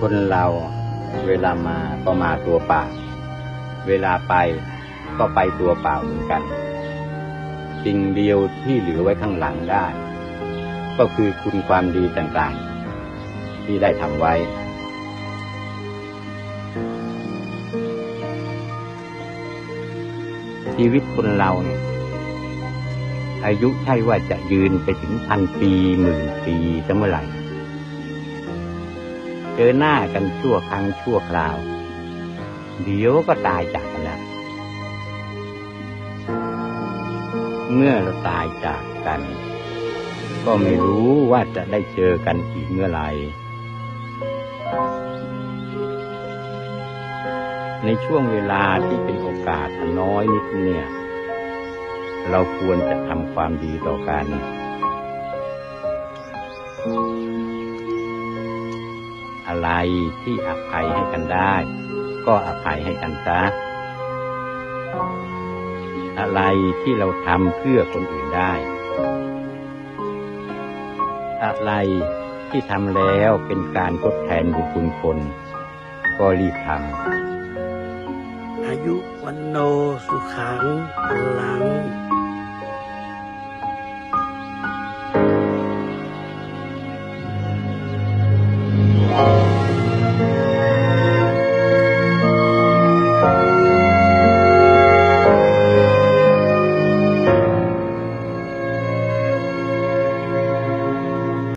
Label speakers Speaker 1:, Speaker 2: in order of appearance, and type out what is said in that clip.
Speaker 1: คนเราเวลามาก็มาตัวเปล่า เวลาไปก็ไปตัวเปล่าเหมือนกัน สิ่งเดียวที่เหลือไว้ข้างหลังได้ ก็คือคุณความดีต่างๆ ที่ได้ทำไว้ ชีวิตคนเราเนี่ยอายุใช่ว่าจะยืนไปถึงพันปีหมื่นปีจะเมื่อไหร่ เจอหน้ากันชั่วครั้งชั่วคราว เดี๋ยวก็ตายจากกันแล้ว เมื่อเราตายจากกัน ก็ไม่รู้ว่าจะได้เจอกันอีกเมื่อไหร่ในช่วงเวลาที่เป็นโอกาสนน้อยนิดเนี่ย เราควรจะทำความดีต่อกัน อะไรที่อภัยให้กันได้ ก็อภัยให้กันซะอะไรที่เราทำเพื่อคนอื่นได้ อะไรที่ทำแล้วเป็นการทดแทนบุญคุณคน ก็รีบทำ
Speaker 2: อายุวันโนสุขังพลัง